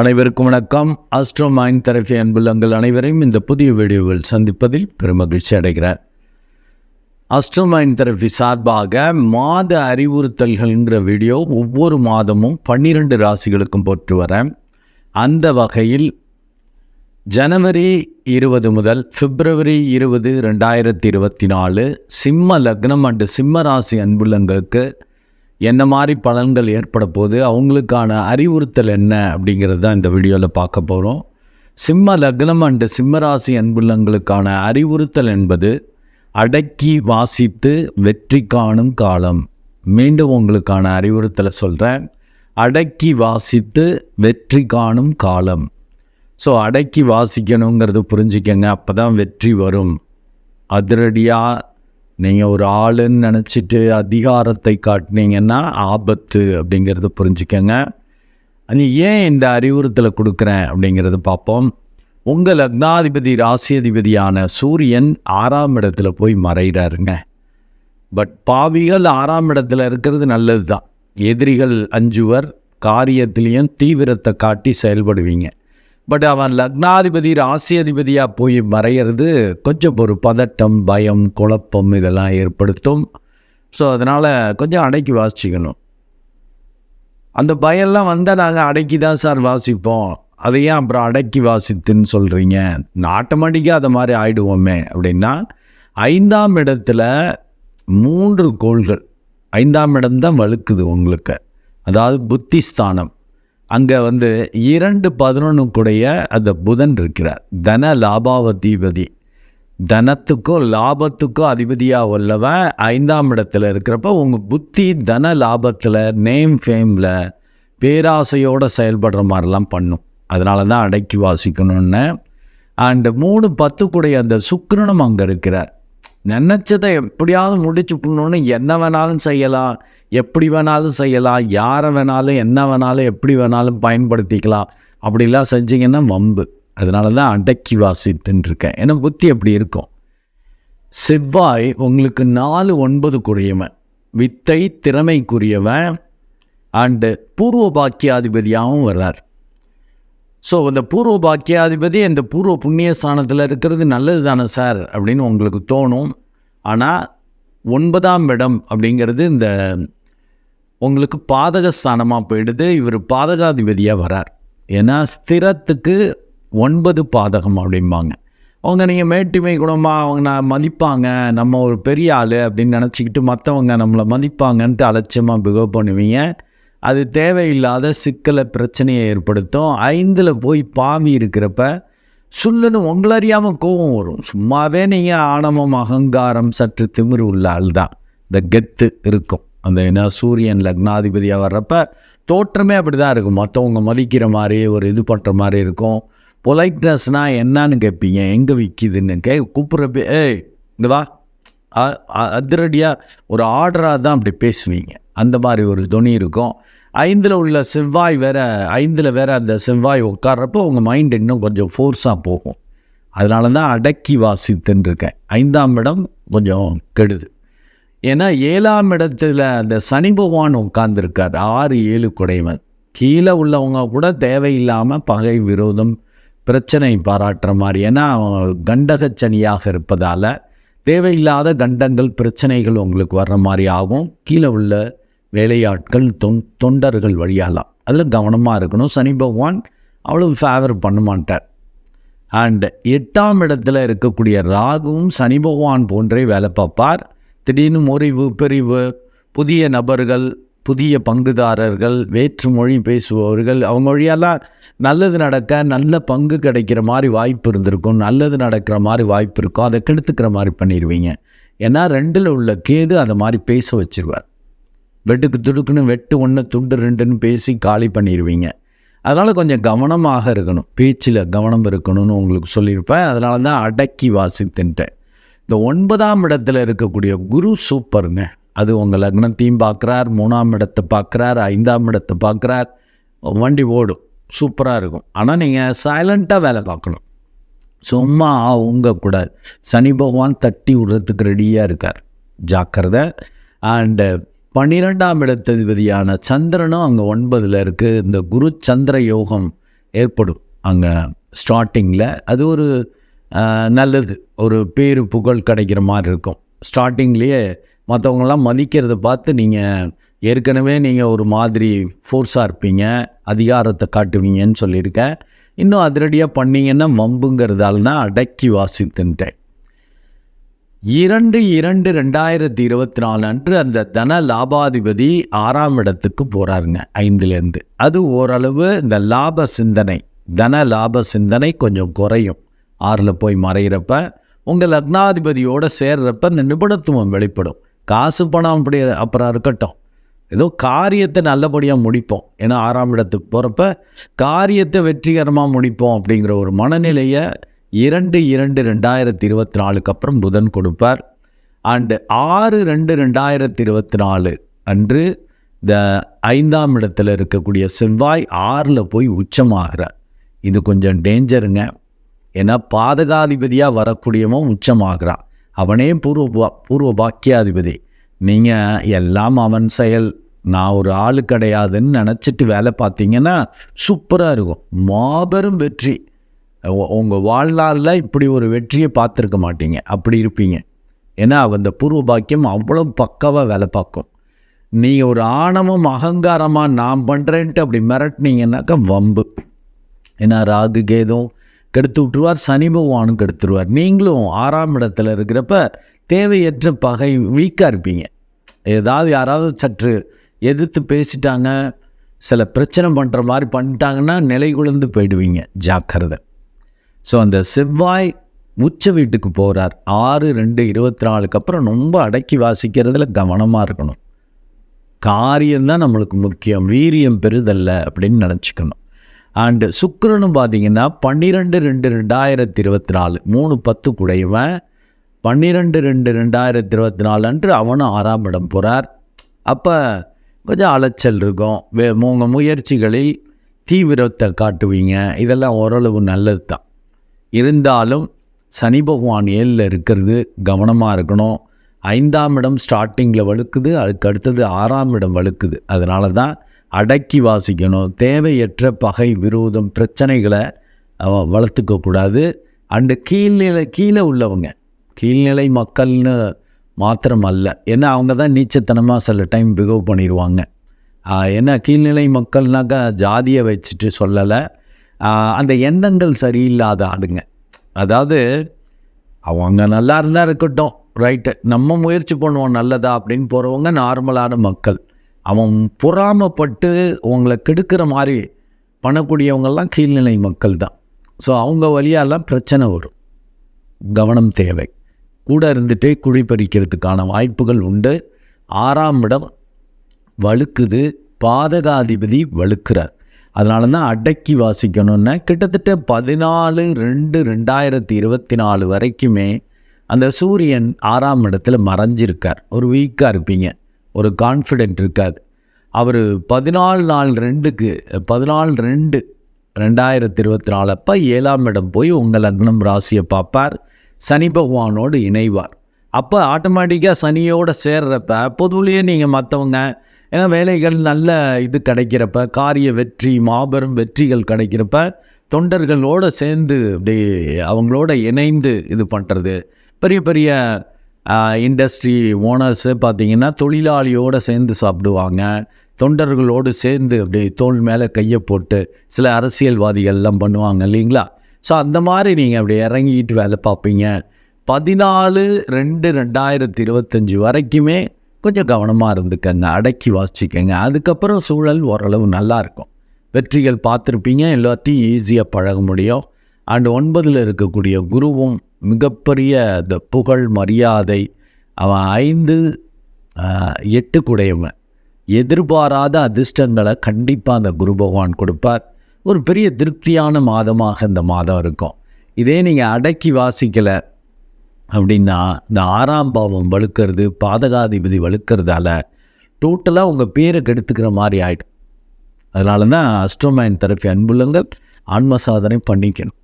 அனைவருக்கும் வணக்கம். Astro mind therapy அன்புள்ளங்கள் அனைவரையும் இந்த புதிய வீடியோவில் சந்திப்பதில் பெருமகிழ்ச்சி அடைகிறார் ஆஸ்ட்ரோ மைண்ட் தெரபி சார்பாக மாத அறிவுறுத்தல்கள்ங்கிற வீடியோ ஒவ்வொரு மாதமும் பன்னிரெண்டு ராசிகளுக்கும் போட்டு வரேன். அந்த வகையில் ஜனவரி இருபது முதல் பிப்ரவரி இருபது ரெண்டாயிரத்தி இருபத்தி நாலு சிம்ம லக்னம் அண்டு சிம்ம ராசி அன்புள்ளங்களுக்கு என்ன மாதிரி பலன்கள் ஏற்பட போது அவங்களுக்கான அறிவுறுத்தல் என்ன அப்படிங்கிறது தான் இந்த வீடியோவில் பார்க்க போகிறோம் சிம்ம லக்னம் அண்டு சிம்மராசி அன்புள்ளங்களுக்கான அறிவுறுத்தல் என்பது அடக்கி வாசித்து வெற்றி காணும் காலம். மீண்டும் உங்களுக்கான அறிவுறுத்தலை சொல்கிறேன் அடக்கி வாசித்து வெற்றி காணும் காலம். ஸோ அடக்கி வாசிக்கணுங்கிறது புரிஞ்சுக்கங்க அப்போ தான் வெற்றி வரும். அதிரடியாக நீங்கள் ஒரு ஆளுன்னு நினச்சிட்டு அதிகாரத்தை காட்டினீங்கன்னா ஆபத்து அப்படிங்கிறத புரிஞ்சுக்கங்க. அது ஏன் இந்த அறிவுறுத்தலை கொடுக்குறேன் அப்படிங்கிறத பார்ப்போம். உங்கள் லக்னாதிபதி ராசியதிபதியான சூரியன் ஆறாம் இடத்துல போய் மறைகிறாருங்க. பட் பாவிகள் ஆறாம் இடத்துல இருக்கிறது நல்லது தான் எதிரிகள் அஞ்சுவர் காரியத்திலையும் தீவிரத்தை காட்டி செயல்படுவீங்க. பட் அவன் லக்னாதிபதி ராசியாதிபதியாக போய் மறையிறது கொஞ்சம் ஒரு பதட்டம் பயம் குழப்பம் இதெல்லாம் ஏற்படுத்தும். ஸோ அதனால் கொஞ்சம் அடக்கி வாசிக்கணும் அந்த பயம்லாம் வந்தால் நாங்கள் அடக்கி தான் சார் வாசிப்போம். அதை ஏன் அப்புறம் அடக்கி வாசித்துன்னு சொல்கிறீங்க ஆட்டோமேட்டிக்காக அதை மாதிரி ஆயிடுவோமே அப்படின்னா ஐந்தாம் இடத்துல மூன்று கோள்கள். ஐந்தாம் இடம் தான் வழுக்குது உங்களுக்கு. அதாவது புத்திஸ்தானம். அங்கே வந்து இரண்டு பதினொன்றுக்குடைய அந்த புதன் இருக்கிறார். தன லாபாவதிபதி. தனத்துக்கும் லாபத்துக்கும் அதிபதியாக உள்ளவன் ஐந்தாம் இடத்துல இருக்கிறப்ப உங்கள் புத்தி தன லாபத்தில் நேம் ஃபேமில் பேராசையோடு செயல்படுற மாதிரிலாம் பண்ணும். அதனால தான் அடக்கி வாசிக்கணும்னு. அண்டு மூணு பத்துக்குடைய அந்த சுக்கரனும் அங்கே இருக்கிறார். நினச்சதை எப்படியாவது முடிச்சு பண்ணணும்னு என்ன வேணாலும் செய்யலாம் எப்படி வேணாலும் செய்யலாம் யாரை வேணாலும் என்ன வேணாலும் எப்படி வேணாலும் பயன்படுத்திக்கலாம். அப்படிலாம் செஞ்சீங்கன்னா வம்பு. அதனால தான் அடக்கி வாசித்துன்னு இருக்கேன் ஏன்னா புத்தி எப்படி இருக்கும். செவ்வாய் உங்களுக்கு நாலு ஒன்பது குறையவன் வித்தை திறமைக்குரியவன். அண்டு பூர்வ பாக்கியாதிபதியாகவும் வர்றார். ஸோ இந்த பூர்வ பாக்கியாதிபதி இந்த பூர்வ புண்ணிய ஸ்தானத்தில் இருக்கிறது நல்லது தானே சார் அப்படின்னு உங்களுக்கு தோணும். ஆனால் ஒன்பதாம் இடம் அப்படிங்கிறது இந்த உங்களுக்கு பாதக ஸ்தானமாக போயிடுது. இவர் பாதகாதிபதியாக வரார். ஏன்னா ஸ்திரத்துக்கு ஒன்பது பாதகம் அப்படிம்பாங்க. அவங்க நீங்கள் மேட்டுமை குணமாக அவங்க நான் மதிப்பாங்க. நம்ம ஒரு பெரிய ஆள் அப்படின்னு நினச்சிக்கிட்டு மற்றவங்க நம்மளை மதிப்பாங்கன்ட்டு அலட்சியமாக பிகவ் பண்ணுவீங்க. அது தேவையில்லாத சிக்கலை பிரச்சனையை ஏற்படுத்தும். ஐந்தில் போய் பாவி இருக்கிறப்ப சொல்லுன்னு உங்களை அறியாமல் கோபம் வரும். சும்மாவே நீங்கள் ஆணவம் அகங்காரம் சற்று திமிர் உள்ள ஆள் தான். இந்த கெத்து இருக்கும். அந்த என்ன சூரியன் லக்னாதிபதியாக வர்றப்ப தோற்றமே அப்படி தான் இருக்கும். மற்றவங்க மதிக்கிற மாதிரி ஒரு இது பண்ணுற மாதிரி இருக்கும். பொலைட்னஸ்னால் என்னன்னு கேட்பீங்க எங்கே விற்கிதுன்னு கே கூப்பிட்றப்ப ஏய் இங்கே வா. அதிரடியாக ஒரு ஆர்டராக தான் அப்படி பேசுவீங்க. அந்த மாதிரி ஒரு துணி இருக்கும். ஐந்தில் உள்ள செவ்வாய் வேறு ஐந்தில் வேறு அந்த செவ்வாய் உட்கார்றப்போ உங்கள் மைண்ட் இன்னும் கொஞ்சம் ஃபோர்ஸாக போகும். அதனால தான் அடக்கி வாசித்துன்னுருக்கேன் ஐந்தாம் இடம் கொஞ்சம் கெடுது. ஏன்னா ஏழாம் இடத்துல அந்த சனி பகவான் உட்கார்ந்துருக்கார். ஆறு ஏழு குடைவன். கீழே உள்ளவங்க கூட தேவையில்லாமல் பகை விரோதம் பிரச்சனை பாராட்டுற மாதிரி. ஏன்னா கண்டக சனியாக இருப்பதால் தேவையில்லாத கண்டங்கள் பிரச்சனைகள் உங்களுக்கு வர்ற மாதிரி ஆகும். கீழே உள்ள வேலையாட்கள் தொன் தொண்டர்கள் வழியாலாம் அதில் கவனமாக இருக்கணும். சனி பகவான் அவ்வளோ ஃபேவர் பண்ண மாட்டார். அண்ட் எட்டாம் இடத்துல இருக்கக்கூடிய ராகுவும் சனி பகவான் போன்றே வேலை பார்ப்பார். திடீர்னு முறிவு பிரிவு புதிய நபர்கள் புதிய பங்குதாரர்கள் வேற்று மொழி பேசுபவர்கள் அவங்க வழியெல்லாம் நல்லது நடக்க நல்ல பங்கு கிடைக்கிற மாதிரி வாய்ப்பு இருந்திருக்கும். நல்லது நடக்கிற மாதிரி வாய்ப்பு இருக்கும். அதை கெடுத்துக்கிற மாதிரி பண்ணிடுவீங்க ஏன்னா ரெண்டில் உள்ள கேது அதை மாதிரி பேச வச்சிருவார். வெட்டுக்கு துடுக்குன்னு வெட்டு ஒன்று துண்டு ரெண்டுன்னு பேசி காலி பண்ணிடுவீங்க அதனால் கொஞ்சம் கவனமாக இருக்கணும். பேச்சில் கவனம் இருக்கணும்னு உங்களுக்கு சொல்லியிருப்பேன். அதனால தான் அடக்கி வாசித்துன்ட்டேன். இந்த ஒன்பதாம் இடத்துல இருக்கக்கூடிய குரு சூப்பருங்க. அது உங்கள் லக்னத்தையும் பார்க்குறார் மூணாம் இடத்தை பார்க்குறார் ஐந்தாம் இடத்தை பார்க்குறார். வண்டி ஓடும். சூப்பராக இருக்கும். ஆனால் நீங்கள் சைலண்ட்டாக வேலை பார்க்கணும். சும்மா உங்கள் கூட சனி பகவான் தட்டி விடுறதுக்கு ரெடியாக இருக்கார். ஜாக்கிரதை. அண்டு பன்னிரெண்டாம் இடத்ததிபதியான சந்திரனும் அங்கே ஒன்பதில் இருக்குது இந்த குரு சந்திர யோகம் ஏற்படும் அங்கே ஸ்டார்டிங்கில் அது ஒரு நல்லது. ஒரு பேரு புகழ் கிடைக்கிற மாதிரி இருக்கும். ஸ்டார்டிங்லேயே மற்றவங்களாம் மதிக்கிறத பார்த்து நீங்கள் ஏற்கனவே நீங்கள் ஒரு மாதிரி ஃபோர்ஸாக இருப்பீங்க. அதிகாரத்தை காட்டுவீங்கன்னு சொல்லியிருக்கேன். இன்னும் அதிரடியாக பண்ணிங்கன்னா வம்புங்கிறதால அடக்கி வாசித்துன்ட்டேன் இரண்டு இரண்டு ரெண்டாயிரத்தி இருபத்தி நாலு அன்று அந்த தன லாபாதிபதி ஆறாம் இடத்துக்கு போகிறாருங்க ஐந்துலேருந்து. அது ஓரளவு இந்த லாப சிந்தனை தன லாப சிந்தனை கொஞ்சம் குறையும். ஆறில் போய் மறைகிறப்ப உங்கள் லக்னாதிபதியோடு சேர்றப்ப இந்த நிபுணத்துவம் வெளிப்படும். காசு பணம் அப்படி அப்புறம் இருக்கட்டும். ஏதோ காரியத்தை நல்லபடியாக முடிப்போம். ஏன்னா ஆறாம் இடத்துக்கு போகிறப்ப காரியத்தை வெற்றிகரமாக முடிப்போம் அப்படிங்கிற ஒரு மனநிலையை இரண்டு இரண்டு ரெண்டாயிரத்தி இருபத்தி நாலுக்கு அப்புறம் புதன் கொடுப்பார். அண்டு ஆறு ரெண்டு ரெண்டாயிரத்தி இருபத்தி நாலு அன்று இந்த ஐந்தாம் இடத்துல இருக்கக்கூடிய செவ்வாய் ஆறில் போய் உச்சமாகிறார். இது கொஞ்சம் டேஞ்சருங்க. ஏன்னா பாதகாதிபதியாக வரக்கூடியவன் உச்சமாகிறான். அவனே பூர்வ பூர்வ பாக்கியாதிபதி. நீங்கள் எல்லாம் அவன் செயல். நான் ஒரு ஆள் கிடையாதுன்னு நினச்சிட்டு வேலை பார்த்தீங்கன்னா சூப்பராக இருக்கும். மாபெரும் வெற்றி. உங்கள் வாழ்நாளில் இப்படி ஒரு வெற்றியை பார்த்துருக்க மாட்டீங்க. அப்படி இருப்பீங்க. ஏன்னா அந்த பூர்வ பாக்கியம் அவ்வளோ பக்காவாக வேலை பார்க்கும். நீங்கள் ஒரு ஆணவம் அகங்காரமாக நான் பண்ணுறேன்ட்டு அப்படி மிரட்டினீங்கன்னாக்கா வம்பு. ஏன்னா ராகு கேதும் கெடுத்து விட்டுருவார் சனி பகவானும் கெடுத்துருவார் நீங்களும் ஆறாம் இடத்துல இருக்கிறப்ப தேவையற்ற பகை வீக்காக இருப்பீங்க. ஏதாவது யாராவது சற்று எதிர்த்து பேசிட்டாங்க சில பிரச்சனை பண்ணுற மாதிரி பண்ணிட்டாங்கன்னா நிலை குழந்து போயிடுவீங்க. ஜாக்கிரதை. ஸோ அந்த செவ்வாய் உச்ச வீட்டுக்கு போகிறார் ஆறு ரெண்டு இருபத்தி நாலுக்கு அப்புறம் ரொம்ப அடக்கி வாசிக்கிறதுல கவனமாக இருக்கணும். காரியம்தான் நம்மளுக்கு முக்கியம். வீரியம் பெறுதல்ல அப்படின்னு நினச்சிக்கணும். அண்டு சுக்கரனும் பார்த்தீங்கன்னா பன்னிரெண்டு ரெண்டு ரெண்டாயிரத்தி இருபத்தி நாலு மூணு பத்து குடையவன். பன்னிரெண்டு ரெண்டு ரெண்டாயிரத்தி இருபத்தி நாலு அன்று அவனும் ஆறாம் இடம் போகிறார் அப்போ கொஞ்சம் அலைச்சல் இருக்கும். வே உங்கள் முயற்சிகளில் தீவிரத்தை காட்டுவீங்க. இதெல்லாம் ஓரளவு நல்லது தான் இருந்தாலும் சனி பகவான் ஏழில் இருக்கிறது கவனமாக இருக்கணும். ஐந்தாம் இடம் ஸ்டார்டிங்கில் வழுக்குது அதுக்கு அடுத்தது ஆறாம் இடம் வழுக்குது. அதனால தான் அடக்கி வாசிக்கணும். தேவையற்ற பகை விரோதம் பிரச்சனைகளை வளர்த்துக்கக்கூடாது அண்டு கீழ்நிலை கீழே உள்ளவங்க கீழ்நிலை மக்கள்னு மாத்திரம் அல்ல. ஏன்னா அவங்க தான் நீச்சத்தனமாக சில டைம் பிகவ் பண்ணிடுவாங்க. ஏன்னா கீழ்நிலை மக்கள்னாக்கா ஜாதியை வச்சுட்டு சொல்லலை. அந்த எண்ணங்கள் சரியில்லாத ஆளுங்க. அதாவது அவங்க நல்லா இருந்தால் இருக்கட்டும் ரைட்டு நம்ம முயற்சி பண்ணுவோம் நல்லதா அப்படின்னு போகிறவங்க நார்மலான மக்கள். அவன் பொறாமப்பட்டு உங்களை கெடுக்கிற மாதிரி பண்ணக்கூடியவங்கெல்லாம் கீழ்நிலை மக்கள் தான். ஸோ அவங்க வழியாலாம் பிரச்சனை வரும். கவனம் தேவை. கூட இருந்துட்டே குழி பறிக்கிறதுக்கான வாய்ப்புகள் உண்டு. ஆறாம் இடம் வழுக்குது. பாதகாதிபதி வழுக்கிறார். அதனால தான் அடக்கி வாசிக்கணும்னு கிட்டத்தட்ட பதினாலு ரெண்டு ரெண்டாயிரத்தி இருபத்தி நாலு வரைக்குமே அந்த சூரியன் ஆறாம் இடத்துல மறைஞ்சிருக்கார். ஒரு வீக்காக இருப்பீங்க. ஒரு கான்ஃபிடென்ட் இருக்காது. அவர் பதினாலு நாள் ரெண்டுக்கு பதினாலு ரெண்டு ரெண்டாயிரத்தி இருபத்தி நாலு அப்போ ஏழாம் இடம் போய் உங்கள் லக்னம் ராசியை பார்ப்பார். சனி பகவானோடு இணைவார். அப்போ ஆட்டோமேட்டிக்காக சனியோடு சேர்றப்ப பொதுவிலேயே நீங்கள் மற்றவங்க ஏன்னா வேலைகள் நல்ல இது கிடைக்கிறப்ப காரிய வெற்றி மாபெரும் வெற்றிகள் கிடைக்கிறப்ப தொண்டர்களோடு சேர்ந்து அப்படி அவங்களோட இணைந்து இது பண்ணுறது பெரிய பெரிய இண்டஸ்ட்ரி ஓனர்ஸு பார்த்தீங்கன்னா தொழிலாளியோடு சேர்ந்து சாப்பிடுவாங்க. தொண்டர்களோடு சேர்ந்து அப்படி தோல் மேலே கையை போட்டு சில அரசியல்வாதிகள்லாம் பண்ணுவாங்க இல்லைங்களா? ஸோ அந்த மாதிரி நீங்கள் அப்படி இறங்கிட்டு வேலை பார்ப்பீங்க. பதினாலு ரெண்டு ரெண்டாயிரத்தி இருபத்தஞ்சி வரைக்குமே கொஞ்சம் கவனமாக இருந்துக்கங்க அடக்கி வாசிக்கங்க அதுக்கப்புறம் சூழல் ஓரளவு நல்லா இருக்கும். வெற்றிகள் பார்த்துருப்பீங்க எல்லாத்தையும் ஈஸியாக பழக முடியும். அண்டு ஒன்பதில் இருக்கக்கூடிய குருவும் மிகப்பெரிய இந்த புகழ் மரியாதை அவன் ஐந்து எட்டு குடையவன் எதிர்பாராத அதிர்ஷ்டங்களை கண்டிப்பாக அந்த குரு பகவான் கொடுப்பார். ஒரு பெரிய திருப்தியான மாதமாக இந்த மாதம் இருக்கும். இதே நீங்கள் அடக்கி வாசிக்கலை அப்படின்னா இந்த ஆறாம் பாவம் வழுக்கிறது பாதகாதிபதி வழுக்கிறதால டோட்டலாக உங்கள் பேரை கெடுத்துக்கிற மாதிரி ஆகிடும் அதனால தான் அஸ்ட்ரோமேன் தெரப்பி அன்புள்ளங்கள் ஆன்ம சாதனை பண்ணிக்கணும்.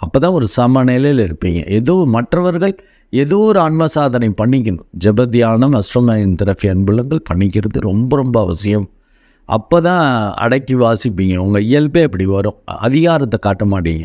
அப்போ தான் ஒரு சமநிலையில் இருப்பீங்க. ஏதோ மற்றவர்கள் ஏதோ ஒரு ஆன்ம சாதனை பண்ணிக்கணும். ஜபத்தியானம் அஸ்ட்ரோமேன் தெரப்பி அன்புள்ளங்கள் பண்ணிக்கிறது ரொம்ப ரொம்ப அவசியம். அப்போ தான் அடக்கி வாசிப்பீங்க. உங்கள் இயல்பே அப்படி வரும். அதிகாரத்தை காட்ட மாட்டீங்க.